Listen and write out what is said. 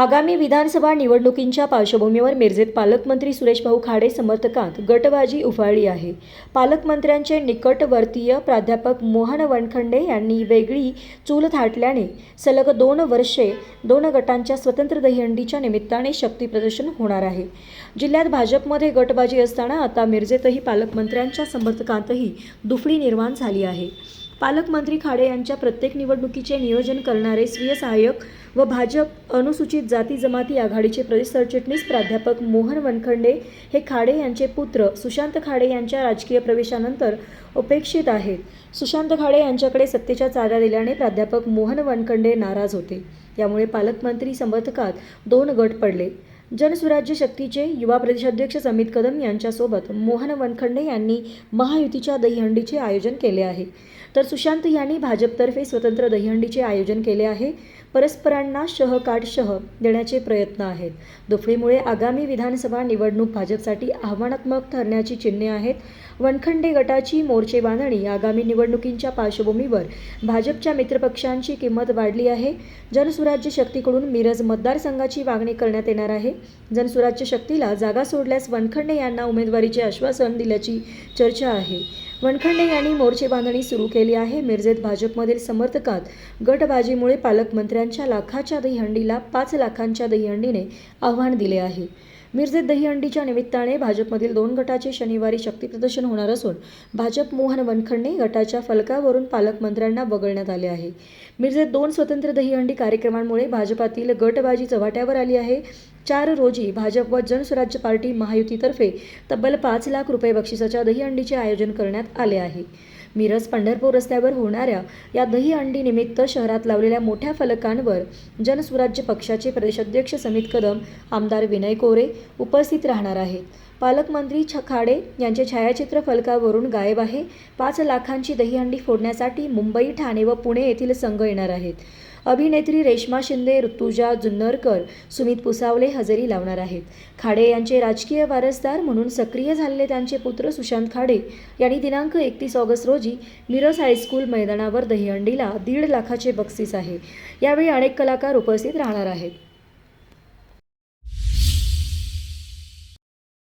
आगामी विधानसभा निवडणुकींच्या पार्श्वभूमीवर मिरजेत पालकमंत्री सुरेशभाऊ खाडे समर्थकांत गटबाजी उफाळली आहे. पालकमंत्र्यांचे निकटवर्तीय प्राध्यापक मोहन वनखंडे यांनी वेगळी चूल थाटल्याने सलग दोन वर्षे दोन गटांच्या स्वतंत्र दहीहंडीच्या निमित्ताने शक्तीप्रदर्शन होणार आहे. जिल्ह्यात भाजपमध्ये गटबाजी असताना आता मिरजेतही पालकमंत्र्यांच्या समर्थकांतही दुफळी निर्माण झाली आहे. पालकमंत्री खाडे यांच्या प्रत्येक निवडणुकीचे नियोजन करणारे स्वीय सहाय्यक व भाजप अनुसूचित जाती जमाती आघाडीचे प्रदेश सरचिटणीस प्राध्यापक मोहन वनखंडे हे खाडे यांचे पुत्र सुशांत खाडे यांच्या राजकीय प्रवेशानंतर उपेक्षित आहेत. सुशांत खाडे यांच्याकडे सत्तेच्या चाव्या दिल्याने प्राध्यापक मोहन वनखंडे नाराज होते. त्यामुळे पालकमंत्री समर्थकात दोन गट पडले. जनसुराज्य शक्तीचे युवा प्रदेशाध्यक्ष समित कदम यांच्यासोबत मोहन वनखंडे यांनी महायुतीच्या दहीहंडीचे आयोजन केले आहे. तर सुशांत यांनी भाजपतर्फे स्वतंत्र दहीहंडीचे आयोजन केले आहे. परस्परांना शह काट शह देण्याचे प्रयत्न आहेत. दुफळीमुळे आगामी विधानसभा निवडणूक भाजपसाठी आव्हानात्मक ठरण्याची चिन्हे आहेत. वनखंडे गटाची मोर्चे बांधणी आगामी निवडणुकींच्या पार्श्वभूमीवर भाजपच्या मित्रपक्षांची किंमत वाढली आहे. जनसुराज्य शक्तीकडून मिरज मतदारसंघाची मागणी करण्यात येणार आहे. जनसुराज्य शक्तीला जागा सोडल्यास वनखंडे यांना उमेदवारीचे आश्वासन दिल्याची चर्चा आहे. वनखंडे यांनी मोर्चे बांधणी सुरू केली आहे. मिरजेत भाजपमधील समर्थकात गटबाजीमुळे पालकमंत्र्यांच्या लाखाच्या दहीहंडीला पाच लाखांच्या दहीहंडीने आव्हान दिले आहे. मिरजेत दहीहंडीच्या निमित्ताने भाजपमधील दोन गटाचे शनिवारी शक्तीप्रदर्शन होणार असून भाजप मोहन वनखंडे गटाच्या फलकावरून पालकमंत्र्यांना वगळण्यात आले आहे. मिरजेत दोन स्वतंत्र दहीहंडी कार्यक्रमांमुळे भाजपातील गटबाजी चव्हाट्यावर आली आहे. चार रोजी भाजप व जनस्वराज्य पार्टी महायुतीतर्फे तब्बल पाच लाख रुपये बक्षिसाच्या दहीहंडीचे आयोजन करण्यात आले आहे. मिरज पंढरपूर रस्त्यावर होणाऱ्या या दहीहंडी निमित्त शहरात लावलेल्या मोठ्या फलकांवर जनस्वराज्य पक्षाचे प्रदेशाध्यक्ष समित कदम आमदार विनय कोरे उपस्थित राहणार आहेत. पालकमंत्री छखाडे खाडे यांचे छायाचित्र फलकावरून गायब आहे. पाच लाखांची दहीहंडी फोडण्यासाठी मुंबई ठाणे व पुणे येथील संघ येणार आहेत. अभिनेत्री रेश्मा शिंदे ऋतुजा जुन्नरकर सुमित पुसावले हजेरी लावणार आहेत. खाडे यांचे राजकीय वारसदार म्हणून सक्रिय झालेले त्यांचे पुत्र सुशांत खाडे यांनी दिनांक एकतीस ऑगस्ट रोजी मिरज हायस्कूल मैदानावर दहीहंडीला दीड लाखाचे बक्षीस आहे. यावेळी अनेक कलाकार उपस्थित राहणार आहेत.